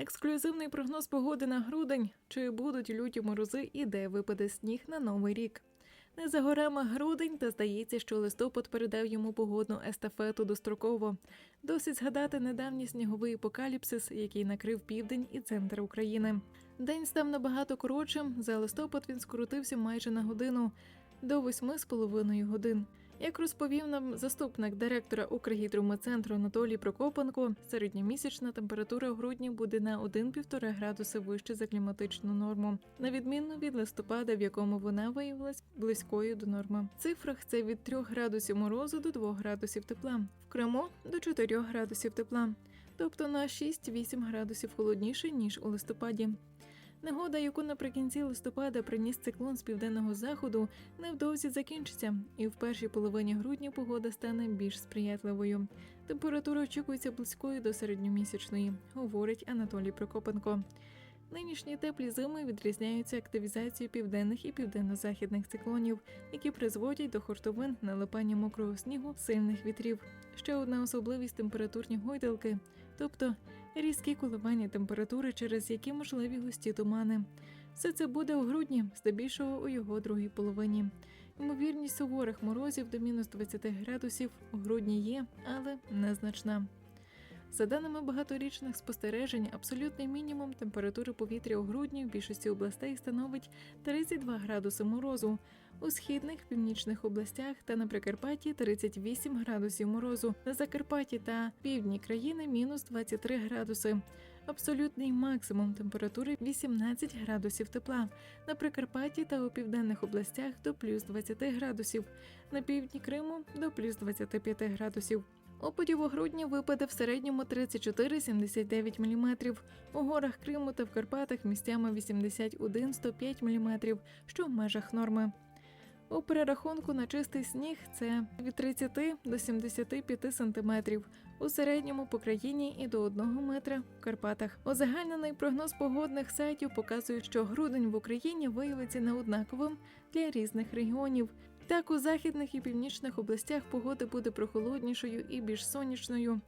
Ексклюзивний прогноз погоди на грудень. Чи будуть люті морози і де випаде сніг на новий рік? Не за горами грудень, та здається, що листопад передав йому погодну естафету достроково. Досить згадати недавній сніговий апокаліпсис, який накрив південь і центр України. День став набагато коротшим. За листопад він скоротився майже на годину до восьми з половиною годин. Як розповів нам заступник директора Укргідромецентру Анатолій Прокопенко, середньомісячна температура в грудні буде на 1-1,5 градуси вище за кліматичну норму, на відміну від листопада, в якому вона виявилась близькою до норми. В цифрах це від 3 градусів морозу до 2 градусів тепла, в Криму до 4 градусів тепла, тобто на 6-8 градусів холодніше ніж у листопаді. Негода, яку наприкінці листопада приніс циклон з південного заходу, невдовзі закінчиться, і в першій половині грудня погода стане більш сприятливою. Температура очікується близькою до середньомісячної, говорить Анатолій Прокопенко. Нинішні теплі зими відрізняються активізацією південних і південно-західних циклонів, які призводять до хуртовин, налипання мокрого снігу, сильних вітрів. Ще одна особливість температурні гойдалки, тобто різкі коливання температури, через які можливі густі тумани. Все це буде у грудні, здебільшого у його другій половині. Ймовірність суворих морозів до мінус 20 градусів у грудні є, але незначна. За даними багаторічних спостережень, абсолютний мінімум температури повітря у грудні в більшості областей становить 32 градуси морозу, у східних північних областях та на Прикарпатті 38 градусів морозу, на Закарпатті та півдні країни мінус 23 градуси. Абсолютний максимум температури 18 градусів тепла. На Прикарпатті та у південних областях до плюс 20 градусів, на півдні Криму до плюс 25 градусів. Опадів у грудні випаде в середньому 34-79 мм, у горах Криму та в Карпатах місцями 81-105 мм, що в межах норми. У перерахунку на чистий сніг це від 30 до 75 см, у середньому по країні і до 1 метра в Карпатах. Узагальнений прогноз погодних сайтів показує, що грудень в Україні виявиться неоднаковим для різних регіонів. Так, у західних і північних областях погода буде прохолоднішою і більш сонячною.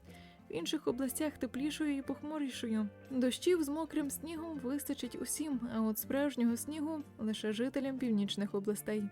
В інших областях теплішою і похмурішою. Дощів з мокрим снігом вистачить усім, а от справжнього снігу лише жителям північних областей.